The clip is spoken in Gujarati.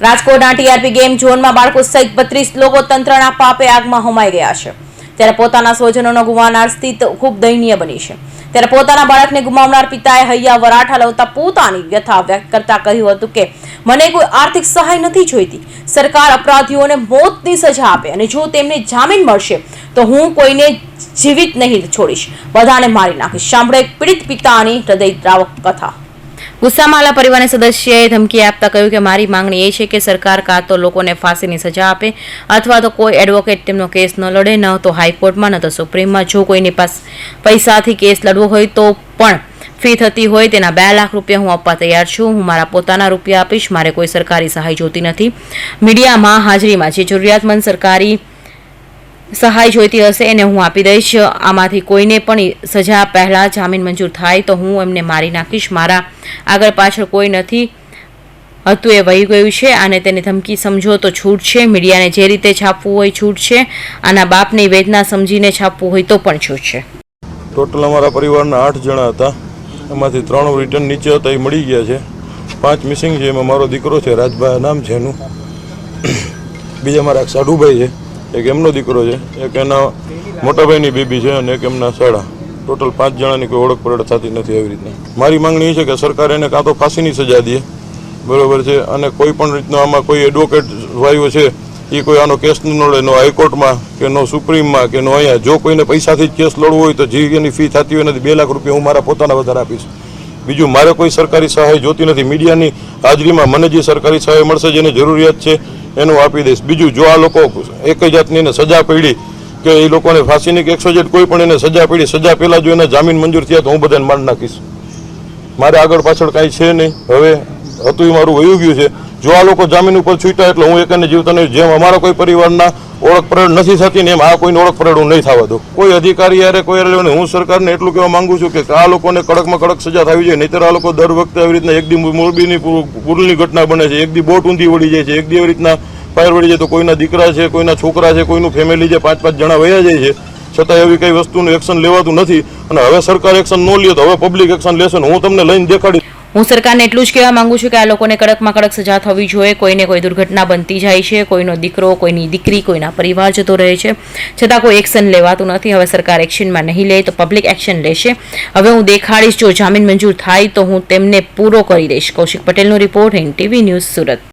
રાજકોટના ટીઆરપી ગેમ ઝોનમાં બાળકો સહિત બત્રીસ લોકો તંત્રના પાપે આગમાં હોમાઈ ગયા છે. ત્યારે પોતાના સ્વજનોનો ગુમાવનાર સ્થિત ખૂબ દયનીય બની છે. ત્યારે પોતાના બાળકને ગુમાવનાર પિતાએ હૈયા વરાઠા લવતા પોતાની વ્યથા વ્યક્ત કરતા કહ્યું હતું કે, મને કોઈ આર્થિક સહાય નથી જોઈતી. સરકાર અપરાધીઓને મોતની સજા આપે અને જો તેમને જામીન મળશે, તો હું કોઈને જીવિત નહીં છોડીશ. બધાને મારી નાખીશ. સાંભળો એક પીડિત પિતાની હૃદયદ્રાવક કથા. ગુસ્સામાં આલા પરિવારના સદસ્યએ ધમકી આપતા કહ્યું કે મારી માંગણી એ છે કે સરકાર કાં તો લોકોને ફાંસીની સજા આપે અથવા તો કોઈ એડવોકેટ તેમનો કેસ ન લડે, ન તો હાઈકોર્ટમાં, ન તો સુપ્રીમમાં. જો કોઈની પાસે પૈસાથી કેસ લડવો હોય તો પણ ફી થતી હોય તેના બે લાખ રૂપિયા હું આપવા તૈયાર છું. હું મારા પોતાના રૂપિયા આપીશ. મારે કોઈ સરકારી સહાય જોતી નથી. મીડિયામાં હાજરીમાં જે જરૂરિયાતમંદ સરકારી સહાય જોઈતી હશે એને હું આપી દઈશ. આમાંથી કોઈને પણ સજા પહેલાં જામીન મંજૂર થાય તો હું એમને મારી નાખીશ. મારા આગળ પાછળ કોઈ નથી. હતું એ વહી ગયું છે અને તેની ધમકી સમજો તો છૂટ છે. મીડિયાને જે રીતે છાપવું હોય છૂટ છે. આના બાપની વેદના સમજીને છાપવું હોય તો પણ છૂટ છે. ટોટલ અમારા પરિવારના આઠ જણા હતા. એમાંથી ત્રણ રિટર્ન નીચે હતા, એ મળી ગયા છે. પાંચ મિસિંગ છે, એમાં મારો દીકરો છે રાજભાઈ નામ છે એનું. બીજા મારા સાઢુભાઈ છે. એક એમનો દીકરો છે, એક એના મોટાભાઈની બેબી છે અને એક એમના સાડા ટોટલ પાંચ જણાની કોઈ ઓળખ પરેડ થતી નથી એવી રીતના. મારી માંગણી એ છે કે સરકાર એને કાં તો ફાંસીની સજા દે, બરાબર છે, અને કોઈ પણ રીતનો આમાં કોઈ એડવોકેટ વાયુ છે એ કોઈ આનો કેસ ન લડે, નો હાઈકોર્ટમાં કે નો સુપ્રીમમાં કે નો અહીંયા. જો કોઈને પૈસાથી જ કેસ લડવો હોય તો જે એની ફી થતી હોય નથી બે લાખ રૂપિયા હું મારા પોતાના વધારે આપીશ. બીજું, મારે કોઈ સરકારી સહાય જોતી નથી. મીડિયાની હાજરીમાં મને જે સરકારી સહાય મળશે જેની જરૂરિયાત છે એનું આપી દઈશ. બીજું જો આ લોકો એક જાતની એને સજા પડી કે એ લોકોને ફાંસીની કે એકસો જેટ કોઈ પણ એને સજા પડી, સજા પહેલાં જો એને જામીન મંજૂર થયા તો હું બધાને માર નાખીશ. મારે આગળ પાછળ કાંઈ છે નહીં. હવે હતું એ મારું વયું ગયું છે. જો આ લોકો જામીન ઉપર છૂટ્યા એટલે હું એકને જીવતા નહીં. જેમ અમારા કોઈ પરિવારના ઓળખ પરેડ નથી થતી ને એમ આ કોઈને ઓળખ પરેડ હું નહીં થવા દઉં કોઈ અધિકારી યારે, કોઈ યારે. હું સરકારને એટલું કહેવા માંગુ છું કે આ લોકોને કડકમાં કડક સજા થવી જોઈએ, નહીતર આ લોકો દર વખતે આવી રીતના એક દી મોરબીની પૂરની ઘટના બને છે, એક દી બોટ ઊંધી વળી જાય છે, એક દી આવી રીતના ફાયર વળી જાય તો કોઈના દીકરા છે, કોઈના છોકરા છે, કોઈનું ફેમિલી છે પાંચ પાંચ જણા વયા જાય છે. છતાં એવી કઈ વસ્તુનું એક્શન લેવાતું નથી. અને હવે સરકાર એક્શન ન લે તો હવે પબ્લિક એક્શન લેશે હું તમને લઈને દેખાડી હું સરકારને એટલું જ કહેવા માંગુ છું કે આ લોકોને કડકમાં કડક સજા થવી જોઈએ. કોઈને કોઈ દુર્ઘટના બનતી જાય છે, કોઈનો દીકરો, કોઈની દીકરી, કોઈના પરિવાર જતો રહે છે. છતાં કોઈ એક્શન લેવાતું નથી. હવે સરકાર એક્શનમાં નહીં લે તો પબ્લિક એક્શન લેશે. હવે હું દેખાડીશ જો જામીન મંજૂર થાય તો હું તેમને પૂરો કરી દઈશ. કૌશિક પટેલનો report N TV news Surat.